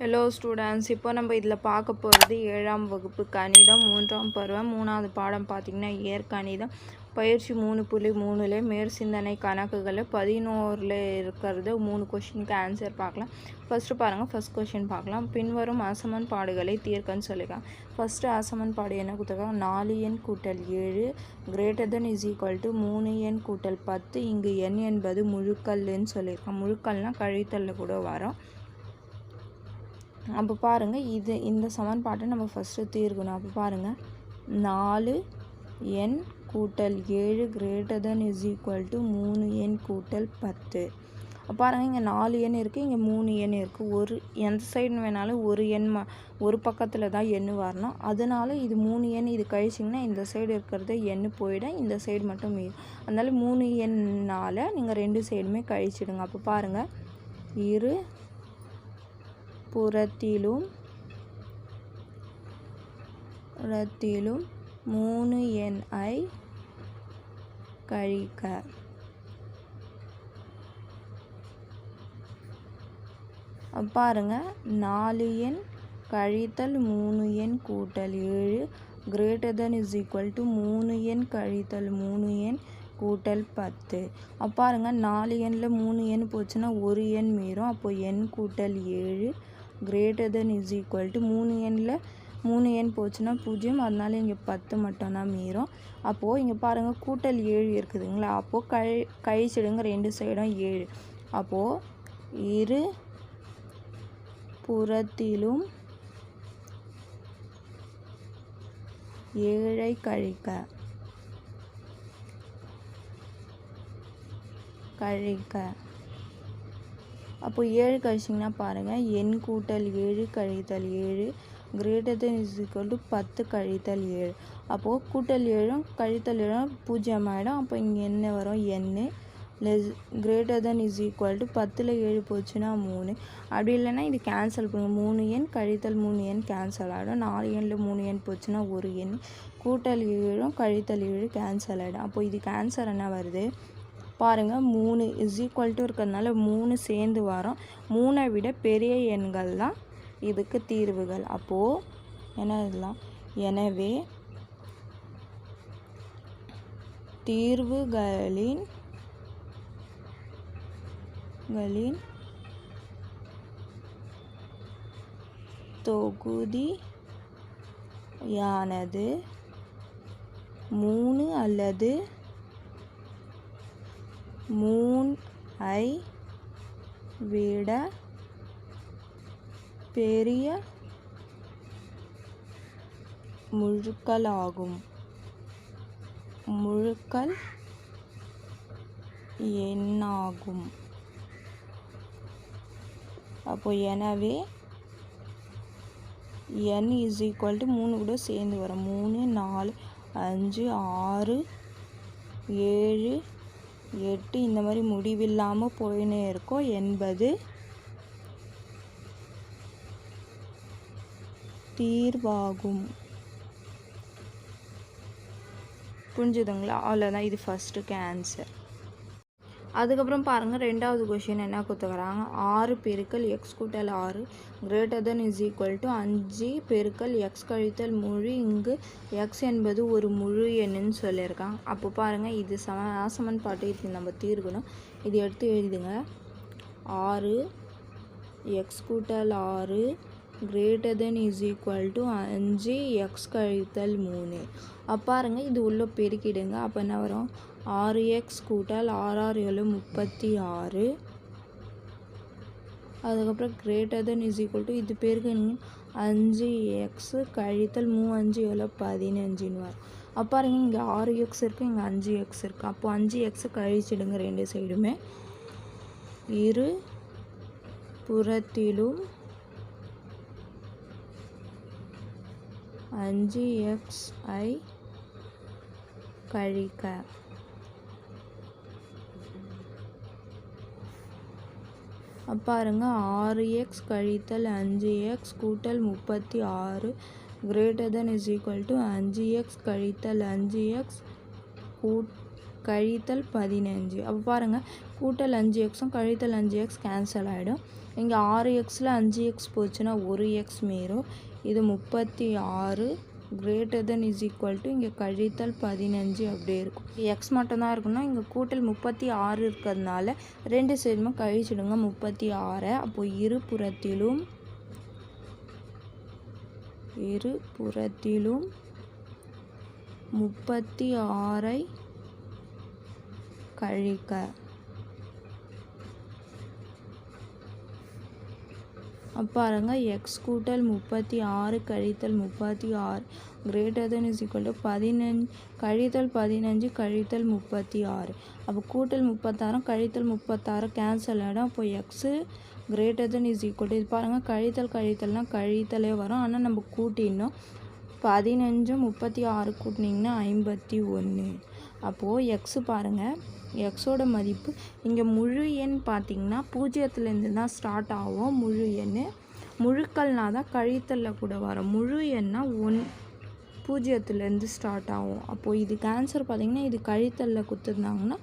Hello students இப்போ நம்ம இதில் பார்க்க போகிறது ஏழாம் வகுப்பு கணிதம் மூன்றாம் பருவம் மூணாவது பாடம் பார்த்திங்கன்னா இயற்கணிதம். பயிற்சி மூணு புள்ளி மூணுல மேற்சிந்தனை கணக்குகளை பதினோரில் இருக்கிறது மூணு கொஷினுக்கு ஆன்சர் பார்க்கலாம். ஃபஸ்ட்டு பாருங்கள் ஃபஸ்ட் கொஷின் பார்க்கலாம். பின்வரும் அசமன்பாடுகளை தீர்க்கன்னு சொல்லிக்கலாம் ஃபஸ்ட்டு அசமன்பாடு என்ன கொடுத்துருக்காங்க? நாலு எண் கூட்டல் ஏழு greater than is equal to மூணு எண் கூட்டல் பத்து இங்கு எண் என்பது முழுக்கல்னு சொல்லியிருக்கான் முழுக்கல்னால் கழித்தலில் கூட வரும். அப்போ பாருங்கள் இது இந்த சமன்பாட்டை நம்ம ஃபஸ்ட்டு தீர்க்கணும். அப்போ பாருங்கள் நாலு என் கூட்டல் ஏழு greater than is equal to மூணு எண் கூட்டல் பத்து. பாருங்கள் இங்கே நாலு எண் இருக்குது இங்கே மூணு எண் இருக்குது ஒரு எந்த சைடு வேணாலும் ஒரு எண் ம ஒரு பக்கத்தில் தான் எண் வரணும். அதனால இது மூணு எண் இது கழிச்சிங்கன்னா இந்த சைடு இருக்கிறது எண் போயிடும் இந்த சைடு மட்டும் மீதும் அதனால மூணு எண்ணால் நீங்கள் ரெண்டு சைடுமே கழிச்சிடுங்க. அப்போ பாருங்கள் இரு புறத்திலும் புறத்திலும் மூணு எண் ஐ கழிக்க. பாருங்க நாலு எண் கழித்தல் மூணு எண் கூட்டல் ஏழு greater than is equal to மூணு எண் கழித்தல் மூணு எண் கூட்டல் பத்து. பாருங்க நாலு எண்ணில் மூணு எண் போச்சுன்னா ஒரு எண் மீறும். அப்போது எண் கூட்டல் ஏழு greater than is equal to மூணு எண்ணில் மூணு எண் போச்சுன்னா பூஜ்ஜியம் அதனால இங்கே பத்து மட்டும்தான் மீறும். அப்போது இங்கே பாருங்கள் கூட்டல் ஏழு இருக்குதுங்களா? அப்போது கழி கழிச்சிடுங்க ரெண்டு சைடும் ஏழு. அப்போது இரு புறத்திலும் ஏழை கழிக்க கழிக்க. அப்போது ஏழு கழிச்சிங்கன்னா பாருங்கள் எண் கூட்டல் ஏழு கழித்தல் ஏழு greater than is equal to பத்து கழித்தல் ஏழு. அப்போது கூட்டல் ஏழும் கழித்தல் ஏழும் பூஜ்ஜியம் ஆகிடும் அப்போ இங்கே என்ன வரும்? N. Less greater than is equal to பத்தில் ஏழு போச்சுன்னா மூணு. அப்படி இல்லைன்னா இது கேன்சல் பண்ணுங்கள் மூணு எண் கழித்தல் மூணு எண் கேன்சல் ஆகிடும் நாலு எண்ணில் மூணு எண் போச்சுன்னா ஒரு எண். கூட்டல் ஏழும் கழித்தல் ஏழு கேன்சல் ஆகிடும் அப்போது இதுக்கு ஆன்சர் என்ன வருது? பாருங்கள் மூணு இஸ் ஈக்குவல் டு இருக்கிறதுனால மூணு சேர்ந்து வரோம். மூணை விட பெரிய எண்கள் தான் இதுக்கு தீர்வுகள். அப்போது என்ன இதெல்லாம் எனவே தீர்வுகளின் களின் தொகுதியானது மூணு அல்லது மூன் ஐ விட பெரிய முழுக்களாகும். முழுக்கள் எண்ணாகும். அப்போ எனவே என் இஸ் ஈக்குவல் டு மூணு கூட சேர்ந்து வரும். மூணு நாலு அஞ்சு ஆறு ஏழு எட்டு இந்த மாதிரி முடிவில்லாமல் போயினே இருக்கும். எண்பது. தீர்வாகும். புரிஞ்சுதுங்களா? அவ்வளோதான் இது ஃபஸ்ட்டுக்கு ஆன்சர் அதுக்கப்புறம் பாருங்கள் ரெண்டாவது கொஷின் என்ன கொடுத்துக்கிறாங்க ஆறு பெருக்கல் எக்ஸ் கூட்டல் ஆறு greater than is equal to அஞ்சு பெருக்கல் எக்ஸ் கழித்தல் முழு இங்கு எக்ஸ் என்பது ஒரு முழு எண்ணுன்னு சொல்லியிருக்காங்க. அப்போ பாருங்கள் இது சம ஆசமன்பாட்டு இது நம்ம தீர்க்கணும். இது எடுத்து எழுதுங்க. ஆறு எக்ஸ் கூட்டல் ஆறு greater than is equal to அஞ்சு எக்ஸ் கழித்தல் மூணு. பாருங்கள் இது உள்ளே பெருக்கிடுங்க. அப்போ என்ன வரும்? ஆறு எக்ஸ் கூட்டல் ஆறு ஏழு முப்பத்தி ஆறு. அதுக்கப்புறம் greater than is equal to இது பேருக்கு அஞ்சு எக்ஸு கழித்தல் மூ அஞ்சு ஏழு பதினஞ்சுன்னு வரும் அப்போ பாருங்க இங்கே ஆறு எக்ஸ் இருக்குது இங்கே அஞ்சு எக்ஸ் இருக்குது அப்போது அஞ்சு எக்ஸ் கழிச்சிடுங்க ரெண்டு சைடுமே. இரு புறத்திலும் அஞ்சு எக்ஸ் ஐ கழிக்க. பாருங்க. ஆறு எக்ஸ் கழித்தல் அஞ்சு எக்ஸ் கூட்டல் முப்பத்தி ஆறு greater than is equal to அஞ்சு எக்ஸ் கழித்தல் அஞ்சு எக்ஸ் கூட் கழித்தல் பதினஞ்சு. அப்போ பாருங்கள் கூட்டல் அஞ்சு எக்ஸும் கழித்தல் அஞ்சு எக்ஸ் கேன்சல் ஆகிடும் இங்கே ஆறு எக்ஸில் அஞ்சு எக்ஸ் போச்சுன்னா ஒரு எக்ஸ் மீறும். இது முப்பத்தி ஆறு greater than is equal to இங்கே கழித்தல் பதினஞ்சு அப்படியே இருக்கும். எக்ஸ் மட்டும்தான் இருக்குன்னா இங்கே கூட்டல் முப்பத்தி ஆறு இருக்கிறதுனால ரெண்டு சைடுமே கழிச்சிடுங்க முப்பத்தி ஆறை. அப்போது இரு புறத்திலும் இரு புறத்திலும் முப்பத்தி ஆறை கழிக்க. பாருங்க எக்ஸ் கூட்டல் முப்பத்தி ஆறு கழித்தல் முப்பத்தி ஆறு. Greater than is equal to பதினஞ்சு கழித்தல் பதினஞ்சு கழித்தல் முப்பத்தி ஆறு. அப்போ கூட்டல் முப்பத்தாறும் கழித்தல் முப்பத்தாறு கேன்சல் ஆகிடும் அப்போ x greater than is equal to இது பாருங்கள் கழித்தல் கழித்தல்னால் கழித்தலே வரும். ஆனால் நம்ம கூட்டிடணும். பதினஞ்சு முப்பத்தி ஆறு கூட்டினீங்கன்னா ஐம்பத்தி ஒன்று அப்போது எக்ஸு பாருங்கள் எக்ஸோட மதிப்பு. இங்கே முழு எண் பார்த்திங்கன்னா பூஜ்ஜியத்துலேருந்து தான் ஸ்டார்ட் ஆகும். முழு எண். முழுக்கள்னால் தான் கழித்தலில் கூட வரும். முழு எண்ணால் ஒன் பூஜ்ஜியத்துலேருந்து ஸ்டார்ட் ஆகும். அப்போது இதுக்கு ஆன்சர் பார்த்திங்கன்னா இது கழித்தலில் கொடுத்துருந்தாங்கன்னா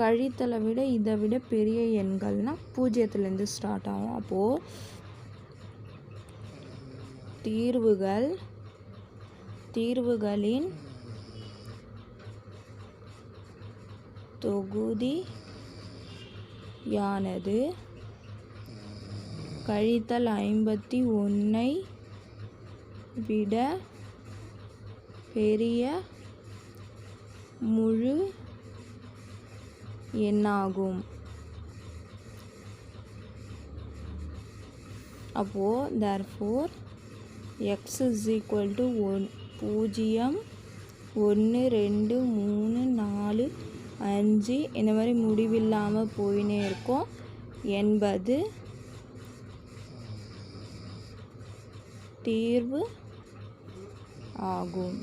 கழித்தலை விட இதை விட பெரிய எண்கள்னால் பூஜ்ஜியத்துலேருந்து ஸ்டார்ட் ஆகும். அப்போது தீர்வுகள் தீர்வுகளின் தொகுதியானது கழித்தல் ஐம்பத்தி ஒன்றை விட பெரிய முழு எண்ணாகும். அப்போது therefore x is equal to one பூஜ்ஜியம் ஒன்று ரெண்டு மூணு நாலு அஞ்சு. இந்த மாதிரி முடிவில்லாமல் போயினே இருக்கும். எண்பது. தீர்வு ஆகும்.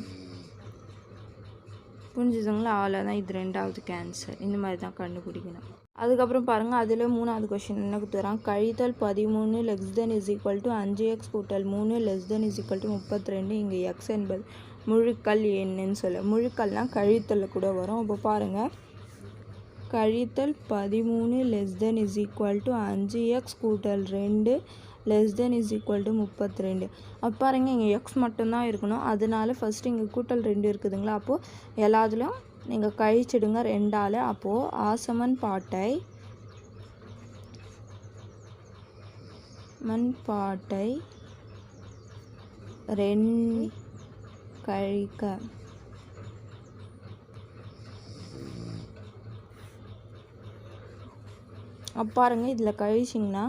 புரிஞ்சுதுங்களா? அவ்வளோதான் இது ரெண்டாவது கேன்சர் இந்த மாதிரி தான் கண்டுபிடிக்கணும். அதுக்கப்புறம் பாருங்கள் அதில் மூணாவது கொஷின் என்ன கொடுத்துறான்? கழித்தல் பதிமூணு less than is equal to அஞ்சு எக்ஸ் கூட்டல் மூணு less than is equal to முப்பத்தி ரெண்டு இங்கே எக்ஸ் என்பது முழுக்கல் என்னன்னு சொல்ல முழுக்கள்லாம் கழித்தலில் கூட வரும். அப்போ பாருங்கள் கழித்தல் பதிமூணு less than is equal to அஞ்சு எக்ஸ் கூட்டல் ரெண்டு less than is equal to முப்பத்தி ரெண்டு அப்போ பாருங்கள் இங்கே எக்ஸ் மட்டும்தான் இருக்கணும். அதனால ஃபஸ்ட்டு இங்கே கூட்டல் ரெண்டு இருக்குதுங்களா? அப்போது எல்லாத்துலேயும் நீங்கள் கழிச்சிடுங்க ரெண்டால். அப்போது ஆசமன் பாட்டை மண் பாட்டை ரெண்டு கழிக்க. பாருங்கள் இதில் கழிச்சிங்கன்னா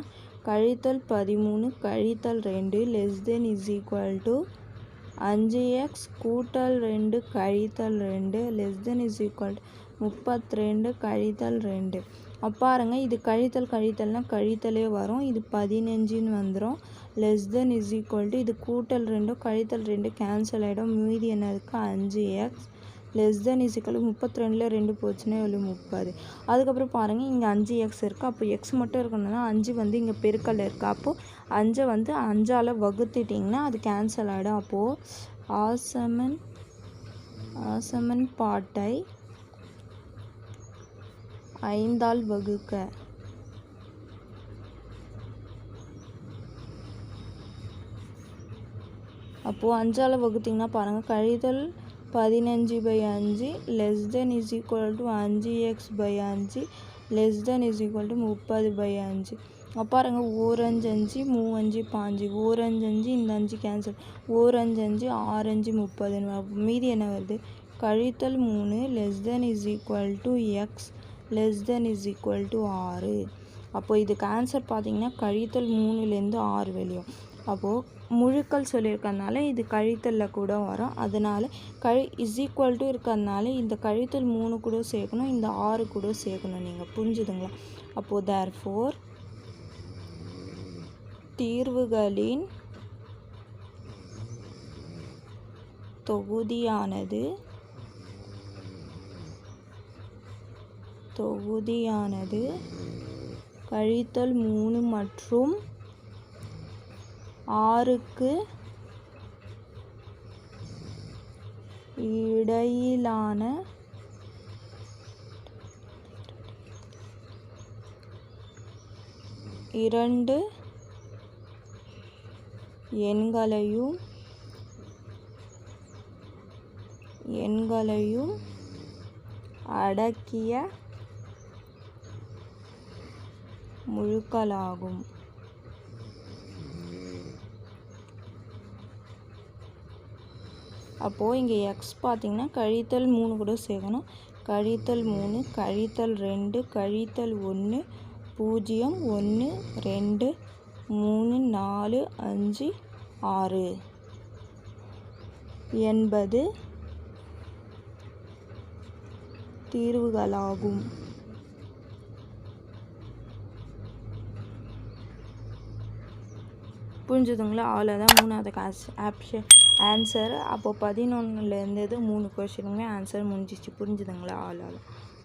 கழித்தல் பதிமூணு கழித்தல் ரெண்டு less than is equal to அஞ்சு எக்ஸ் கூட்டல் ரெண்டு கழித்தல் ரெண்டு லெஸ் தென் இஸ் ஈக்குவல் முப்பத்தி ரெண்டு கழித்தல் ரெண்டு. பாருங்க இது கழித்தல் கழித்தல்னால் கழித்தலே வரும். இது பதினஞ்சுன்னு வந்துடும் less than is equal to இது கூட்டல் ரெண்டும் கழித்தல் ரெண்டு கேன்சல் ஆகிடும் மீதி என்ன இருக்குது அஞ்சு எக்ஸ் லெஸ் தென் இசிக்கல் முப்பத்தி ரெண்டில் ரெண்டு போச்சுன்னா எவ்வளோ முப்பது. அதுக்கப்புறம் பாருங்கள் இங்கே அஞ்சு எக்ஸ் இருக்குது அப்போ எக்ஸ் மட்டும் இருக்கணும்னா அஞ்சு வந்து இங்கே பெருக்கல் இருக்குது அப்போது அஞ்சை வந்து அஞ்சால் வகுத்துட்டிங்கன்னா அது கேன்சல் ஆகிடும் அப்போது ஆசமன் ஆசமன் பாட்டை ஐந்தால் வகுக்க. அப்போது அஞ்சால் வகுத்திங்கன்னா பாருங்கள் கழிதல் பதினஞ்சு பை அஞ்சு less than is equal to அஞ்சு எக்ஸ் பை அஞ்சு less than is equal to முப்பது பை அஞ்சு. பாருங்க ஓரஞ்சு அஞ்சு மூவஞ்சு பாஞ்சு. ஓரஞ்சு அஞ்சு இந்த அஞ்சு கேன்சல் ஓரஞ்சு அஞ்சு ஆரஞ்சு முப்பதுன்னு. மீதி என்ன வருது? கழித்தல் மூணு less than is equal to x less than is equal to ஆறு. அப்போது இதுக்கு ஆன்சர் பார்த்தீங்கன்னா கழித்தல் மூணுலேருந்து ஆறு வெளியும். அப்போது முழுக்கள் சொல்லியிருக்கறனால இது கழித்தலில் கூட வரும். அதனால் கழி இஸ் ஈக்குவல் டு இருக்கிறதுனால இந்த கழித்தல் மூணு கூட சேர்க்கணும் இந்த ஆறு கூட சேர்க்கணும். நீங்கள் புரிஞ்சுதுங்களா? அப்போது தேர் ஃபோர் தீர்வுகளின் தொகுதியானது தொகுதியானது கழித்தல் மூணு மற்றும் ஆறுக்கு இடையிலான இரண்டு எண்களையும் எண்களையும் அடக்கிய முழுக்களாகும். அப்போது இங்கே எக்ஸ் பார்த்திங்கன்னா கழித்தல் மூணு கூட சேர்க்கணும். கழித்தல் மூணு கழித்தல் ரெண்டு கழித்தல் ஒன்று பூஜ்ஜியம் ஒன்று ரெண்டு மூணு நாலு அஞ்சு ஆறு. என்பது தீர்வுகளாகும். புரிஞ்சுதுங்களா? அவ்வளோதான் மூணாவது காசு ஆப்ஷன் ஆன்சர் அப்போ பதினொன்றுலேருந்து மூணு கொஷினுமே ஆன்சர் முடிஞ்சிச்சு. புரிஞ்சுதுங்களா? அவ்வளோதான்